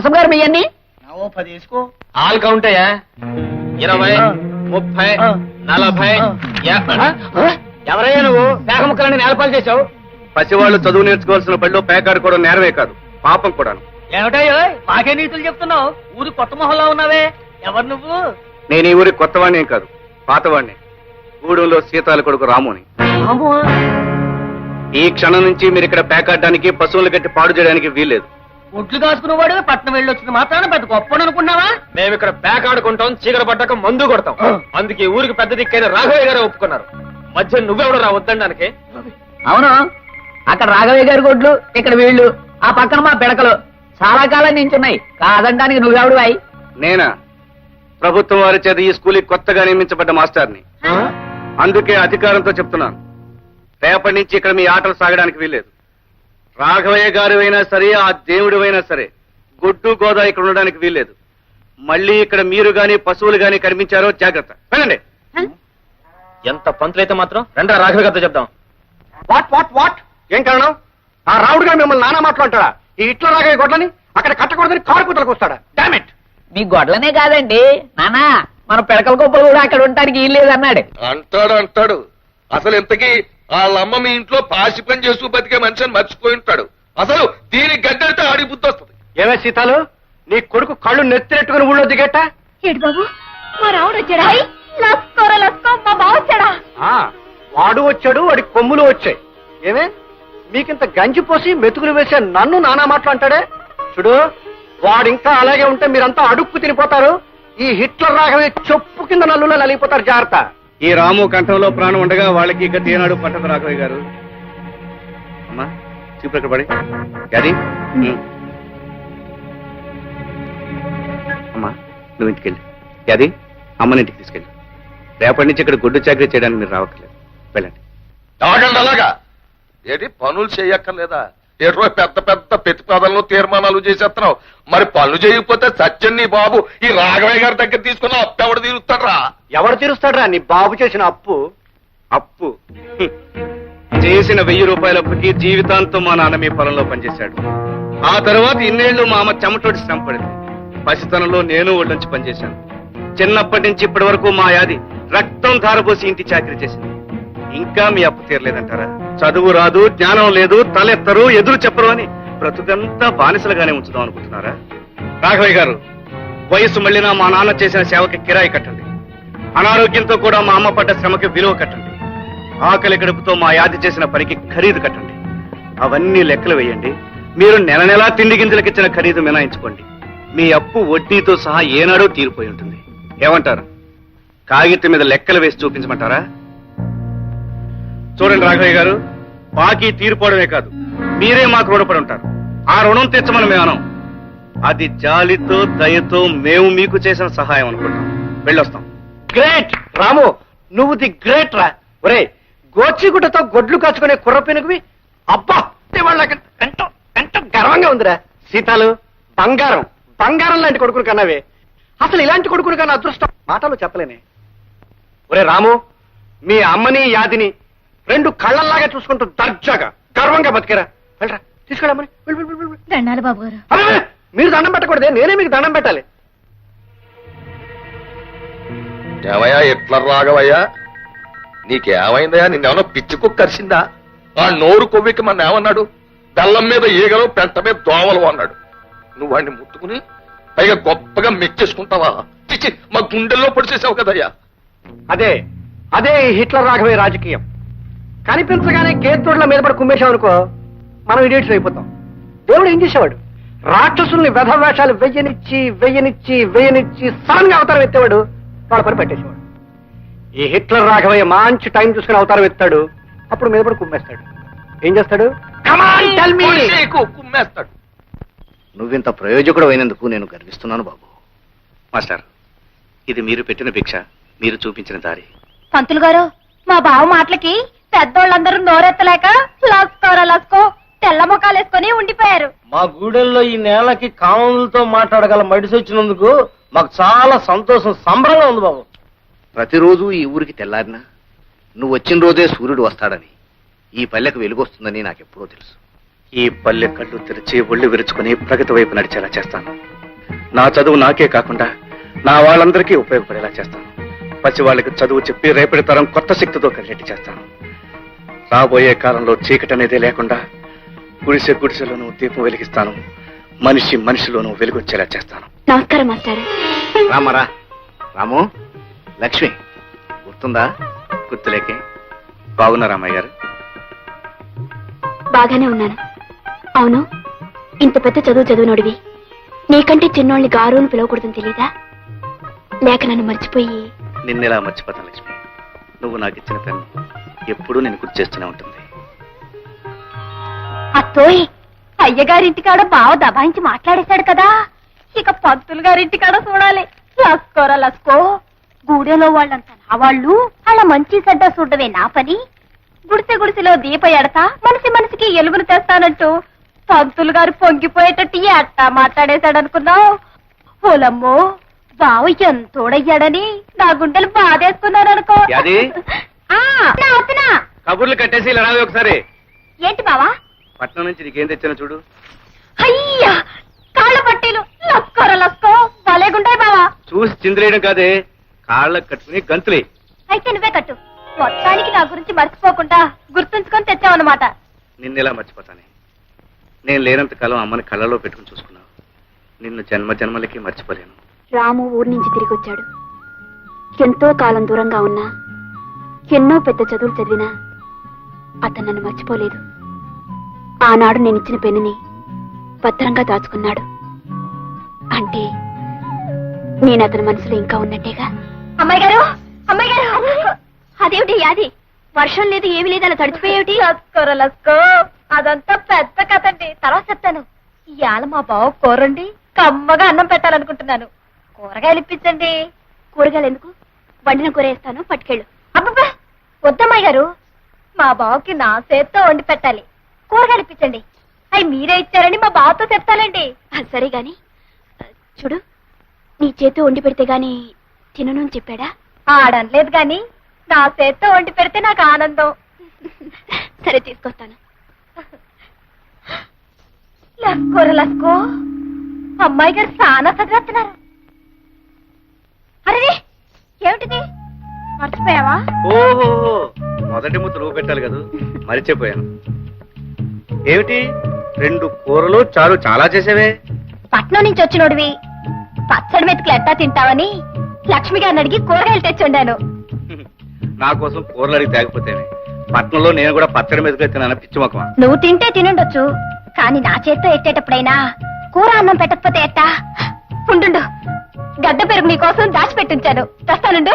నరసం గారు మీ అన్ని? ఓ పది వేసుకో. ఆల్ కౌంట్ అయ్యా. ఇరవై ముప్పై నలభై యా- ఎవరయ్యా నువ్వు? పేక ముక్కలని నేలపాలు చేశావు? పసివాళ్ళు చదువు నేర్చుకోవాల్సిన బడిలో పేకాడుకోవడం నేరమే కాదు పాపం కూడాను. ఏమిటయ్యో? మాకే నీతులు చెప్తున్నావు? ఊరి కొత్త మొహంలో ఉన్నావే? ఎవరు నువ్వు? నేను ఈ ఊరికి కొత్తవాణ్ణేం కాదు పాతవాణ్ణి. గూడెంలో సీతాల కొడుకు రాముని. ఈ క్షణం నుంచి మీరు ఇక్కడ పేకాడడానికి పశువులు గట్టి పాడు చేయడానికి వీల్లేదు. ఒడ్లు కాసుకునేవాడు పట్నం వెళ్ళి వచ్చింది మాత్రాన పెద్ద గొప్ప అనుకున్నావా మేము ఇక్కడ పేకాడుకుంటాం చీకటి పడ్డాక మందు కొడతాం. అందుకే ఊరికి పెద్ద దిక్కైన రాఘవయ్య గారు ఒప్పుకున్నారు. మధ్య నువ్వెవడు రా వద్దడానికి? అవును. అక్కడ రాఘవయ్య గారి గొడ్లు ఇక్కడ వీళ్ళు ఆ పక్కన మా పిడకలు. చాలా కాలం నించున్నాయి. కాదనడానికి నువ్వెవడు అయి? నేనా? ప్రభుత్వం వారి చేత ఈ స్కూల్కి కొత్తగా నియమించబడ్డ మాస్టర్ని. అందుకే అధికారంతో చెప్తున్నాను. రేపటి నుంచి ఇక్కడ మీ ఆటలు సాగడానికి వీల్లేదు. రాఘవయ్య గారు అయినా సరే ఆ దేవుడు అయినా సరే గుడ్డు గోదా ఇక్కడ ఉండడానికి వీల్లేదు. మళ్ళీ ఇక్కడ మీరు గాని పశువులు గాని కనిపించారో జాగ్రత్త. వెళ్ళండి. ఎంత పంతులైతే మాత్రం రండి రాఘవ గారితో చెప్దాం. What what what? ఏం కారణం? ఆ రావుడు గారు మిమ్మల్ని నానా మాట్లాడతాడా? ఈ ఇట్ల రాగా గొడ్లని అక్కడ కట్టకూడదని కారు కుతలకు వస్తాడా? డామిట్ మీ గొడ్లనే కాదండి. నానా మన పిడకల కుప్పలు కూడా అక్కడ ఉండడానికి వీల్లేదు అన్నాడు అంటాడు అంటాడు. అసలు ఇంతకీ వాళ్ళమ్మ మీ ఇంట్లో పాసి పని చేస్తూ బతికే మనిషిని మర్చిపోయి ఉంటాడు. అసలు దీనికి గడ్డడితే ఆడి బుద్ధి వస్తుంది. ఏమే సీతాలు? నీ కొడుకు కళ్ళు నెత్తినెట్టుకుని ఊళ్ళో దిగేట? ఏడు బాబు మా రావుడు వచ్చాడా? లస్కోర లస్కో మా బావ వచ్చాడా? ఆ, వాడు వచ్చాడు వాడి కొమ్ములు వచ్చాయి. ఏమే? మీకింత గంజి పోసి మెతుకులు వేసే నన్ను నానా మాటలు అంటాడే? చూడు వాడు ఇంకా అలాగే ఉంటే మీరంతా అడుక్కు తినిపోతారు. ఈ హిట్లర్ రాగవే చెప్పు కింద నల్లులో నలిగిపోతారు జాగ్రత్త. ఈ రాము కంఠంలో ప్రాణం ఉండగా వాళ్ళకి ఇక ఏనాడు పట్టదు రాఘవయ్య గారు. అమ్మా చూపు ఇక్కడ పడి? అది అమ్మా నువ్వు ఇంటికి వెళ్ళి. అది అమ్మని ఇంటికి తీసుకెళ్ళి. రేపటి నుంచి ఇక్కడ గుడ్డు చాకరీ చేయడానికి మీరు రావట్లేదు వెళ్ళండి. అలాగా? ఏంటి పనులు చేయక్కర్లేదా? ఏటో పెద్ద పెద్ద ప్రతిపాదనలు తీర్మానాలు చేసేస్తున్నావు. మరి పనులు చేయకపోతే సత్యం నీ బాబు. ఈ రాఘవయ్య గారి దగ్గర తీసుకున్న అప్పెవడు తీరుస్తాడ్రా? ఎవరు తీరుస్తాడ్రా? నీ బాబు చేసిన అప్పు. అప్పు. చేసిన వెయ్యి రూపాయల అప్పుకి జీవితాంతం మా నాన్న మీ పొలంలో పనిచేశాడు. ఆ తర్వాత ఇన్నేళ్ళు మా అమ్మ చెమటోటి శ్రమ పడింది. పసితనంలో నేను ఒళ్ళొంచి పనిచేశాను. చిన్నప్పటి నుంచి ఇప్పటి వరకు మా యాది రక్తం ధారపోసి ఇంటి చాకరీ చేసింది. ఇంకా మీ అప్పు తీరలేదంటారా? చదువు రాదు జ్ఞానం లేదు తలెత్తరు ఎదురు చెప్పరు అని బ్రతుకంతా బానిసలుగానే ఉంచుదాం అనుకుంటున్నారా? రాఘవయ్య గారు వయసు మళ్ళినా మా నాన్న చేసిన సేవకి కిరాయి కట్టండి. అనారోగ్యంతో కూడా మా అమ్మ పడ్డ శ్రమకి విలువ కట్టండి. ఆకలి గడుపుతో మా యాది చేసిన పనికి ఖరీదు కట్టండి. అవన్నీ లెక్కలు వేయండి. మీరు నెల నెలా తిండి గింజలకిచ్చిన ఖరీదు మినాయించుకోండి మీ అప్పు వడ్డీతో సహా ఏనాడో తీరిపోయి ఉంటుంది. ఏమంటారు? కాగితం మీద లెక్కలు వేసి చూపించమంటారా? చూడండి రాఘవయ్య గారు బాకీ తీరిపోవడమే కాదు మీరే మాకు రుణపడి ఉంటారు. ఆ రుణం తెచ్చమని మేము అనం. అది జాలితో దయతో మేము మీకు చేసిన సహాయం అనుకుంటాం. వెళ్ళొస్తాం. గ్రేట్! రాము నువ్వు ది గ్రేట్ రా. ఒరే గోచిగుడ్డతో గొడ్లు కాచుకునే కుర్ర పెనుగువి? అబ్బా! వాళ్ళకి ఎంతో ఎంతో గర్వంగా ఉందిరా. సీతాలు బంగారం. బంగారం లాంటి కొడుకుని కన్నావే. అసలు ఇలాంటి కొడుకుని కన్నా అదృష్టం మాటలు చెప్పలేనే. ఒరే రాము మీ అమ్మని యాదిని రెండు కళ్ళల్లాగా చూసుకుంటూ దర్జాగా గర్వంగా బతికేరా. వెళ్ళరా తీసుకెళ్ళమని. దండాలు బాబు గారు మీరు దండం పెట్టకూడదే నేనే మీకు దండం పెట్టాలి. ఏమయ్యా ఎట్లా రాఘవయ్యా నీకేమైందయ్యా? నిన్నేమన్నా పిచ్చి కుక్కరిసిందా ఆ నోరు కొవ్వికి మన ఏమన్నాడు? బెల్లం మీద ఈగలు పెంట మీద దోవలు అన్నాడు. నువ్వు వాడిని ముట్టుకుని పైగా గొప్పగా మెచ్చేసుకుంటావా? చిచ్చి మా గుండెల్లో పొడిచేసావు కదయ్యా. అదే అదే హిట్లర్ రాఘవే రాజకీయం. కనిపించగానే గేత్తోడ్ల మీద పడి కుమ్మేశాం అనుకో మనం ఇడియట్స్ అయిపోతాం. దేవుడు ఏం చేసేవాడు? రాక్షసుల్ని వ్యధవేషాలు వెయ్యనిచ్చి వెయ్యనిచ్చి వెయ్యనిచ్చి సడన్గా అవతారం ఎత్తేవాడు వాళ్ళ పని పెట్టేసేవాడు. ఈ హిట్లర్ రాఘవయ్య మంచి టైం చూసుకుని అవతారం ఎత్తాడు అప్పుడు మీద పడి కుమ్మేస్తాడు. ఏం చేస్తాడు? కుమ్మేస్తాడు. నువ్వింత ప్రయోజకుడు అయినందుకు నేను గర్విస్తున్నాను బాబు. మాస్టర్ ఇది మీరు పెట్టిన భిక్ష మీరు చూపించిన దారి. పంతులు గారు మా బావ మాటలకి పెద్దోళ్ళందరూ నోరెత్తలేక లస్కోర లస్కో తెల్ల ముఖాలు వేసుకొని ఉండిపోయారు. మా గూడెల్లో ఈ నేలకి కాములతో మాట్లాడగల మడిసి వచ్చినందుకు మాకు చాలా సంతోషం సంబరంగా ఉంది బాబు. ప్రతిరోజు ఈ ఊరికి తెల్లారినా? నువ్వు వచ్చిన రోజే సూర్యుడు వస్తాడని. ఈ పల్లెకు వెలుగొస్తుందని నాకెప్పుడో తెలుసు. ఈ పల్లె కళ్ళు తెరిచి ఒళ్ళు విరుచుకుని ప్రగతి వైపు నడిచేలా చేస్తాను. నా చదువు నాకే కాకుండా నా వాళ్ళందరికీ ఉపయోగపడేలా చేస్తాను. పసి వాళ్ళకి చదువు చెప్పి రేపటి తరం కొత్త శక్తితో కలిగేట్టు చేస్తాను. రాబోయే కాలంలో చీకటి అనేది లేకుండా గుడిసె గుడిసెలోనూ దీపం వెలిగిస్తాను. మనిషి మనిషిలోనూ వెలుగొచ్చేలా చేస్తాను. నమస్కారం మాస్టారు. రామరా. రాము లక్ష్మి గుర్తుందా? గుర్తులేకే. బాగున్నారా అమ్మాయి గారు. బాగానే ఉన్నాను. అవును ఇంత పెద్ద చదువు చదువునోడివి. నీకంటే చిన్నోళ్ళని గారు అని పిలవకూడదని తెలీదా? లేక నన్ను మర్చిపోయి నిన్నెలా మర్చిపోతాను లక్ష్మి? నువ్వు నాకు ఇచ్చిన పెన్ను ఎప్పుడూ నేను గుర్తు చేస్తూనే ఉంటుంది. అత్తోయ్ అయ్యగారింటి కాడ బావ దబాయించి మాట్లాడేశాడు కదా? ఇక పంతులు గారింటి కాడ చూడాలి. లస్కోరా లస్కో. గూడెలో వాళ్ళంతా నా వాళ్ళు అలా మంచి సడ్డా చూడవే నా పని. గుడిసె గుడిసెలో దీప ఎడతా మనిషి మనిషికి ఎలుగులు తెస్తానంటూ పంతులు గారు పొంగిపోయేటట్టు ఎట్టా మాట్లాడేశాడు అనుకున్నావు ఓలమ్మో! బావ ఎంతోడయ్యాడని నా గుండెలు బాధేసుకున్నాను అనుకో యాది? ఆ, వస్తున్నా. కబుర్లు కట్టేసి ఇలా రావే ఒకసారి. ఏంటి బావా? పట్నం నుంచి నీకేం తెచ్చానో చూడు. అయ్యా కాళ్ళ పట్టీలు లస్కోర లస్కో భలేగుంటాయి బావా. చూసి చిందిరేయడం కాదే కాళ్ళకు కట్టుకుని గంతులే. అయితే నువ్వే కట్టు. మొత్తానికి నా గురించి మర్చిపోకుండా గుర్తుంచుకొని తెచ్చావన్నమాట నిన్నెలా మర్చిపోతానే? నేను లేనంత కాలం అమ్మని కళ్ళలో పెట్టుకుని చూసుకున్నావు నిన్ను జన్మ జన్మలకి మర్చిపోలేను. రాము ఊరి నుంచి తిరిగి వచ్చాడు ఎంతో కాలం దూరంగా ఉన్నా ఎన్నో పెద్ద చదువులు చదివినా అతను నన్ను మర్చిపోలేదు. ఆనాడు నేను ఇచ్చిన పెన్నుని భద్రంగా దాచుకున్నాడు. అంటే నేను అతని మనసులో ఇంకా ఉన్నట్టేగా? అమ్మాయి గారు అమ్మాయి గారు! అదేమిటి యాది? వర్షం లేదు ఏమీ లేదు అలా లస్కోర లస్కో అదంతా పెద్ద కథ అండి తర్వాత చెప్తాను. ఇవాళ మా బావ కూరండి కమ్మగా అన్నం పెట్టాలనుకుంటున్నాను. కూరగాయలు ఇప్పించండి. కూరగాయలు ఎందుకు? వండిన కూర వేస్తాను పట్టుకెళ్ళు. అబ్బబ్బా! వద్దమ్మాయి గారు మా బావకి నా చేత్తో వండి పెట్టాలి. కూరగాయలు ఇప్పించండి. అవి మీరే ఇచ్చారని మా బావతో చెప్తానండి. సరే గాని చూడు నీ చేత్తో వండి పెడితే గాని తినను అని చెప్పాడా? ఆడనలేదు గాని నా చేత్తో వండి పెడితే నాకు ఆనందం. సరే తీసుకొస్తాను. లస్కోర లస్కో అమ్మాయి గారు చాలా చదివేస్తున్నారు మర్చిపోయావా? ఓహో మొదటి ముద్ద నువ్వు పెట్టాలి కదా. మరిచిపోయాను. ఏమిటి? రెండు కూరలు చారు చాలా చేసేవే? పట్నం నుంచి వచ్చినోడివి. పచ్చడి మెతుకులు ఎట్టా తింటావని లక్ష్మి గారిని అడిగి కూరగాయలు తెచ్చి వండాను. నా కోసం కూరలు అడిగి తేకపోతేనే పట్నంలో నేను కూడా పచ్చడి మీదకి తిన్నాను పిచ్చి మొక్కమా నువ్వు తింటే తినుండొచ్చు. కానీ నా చేత్తో ఎట్టేటప్పుడైనా కూర అన్నం పెట్టకపోతే ఎట్టా? ఉండు గడ్డ పెరుగు నీకోసం దాచిపెట్టించాను. తెస్తానుండు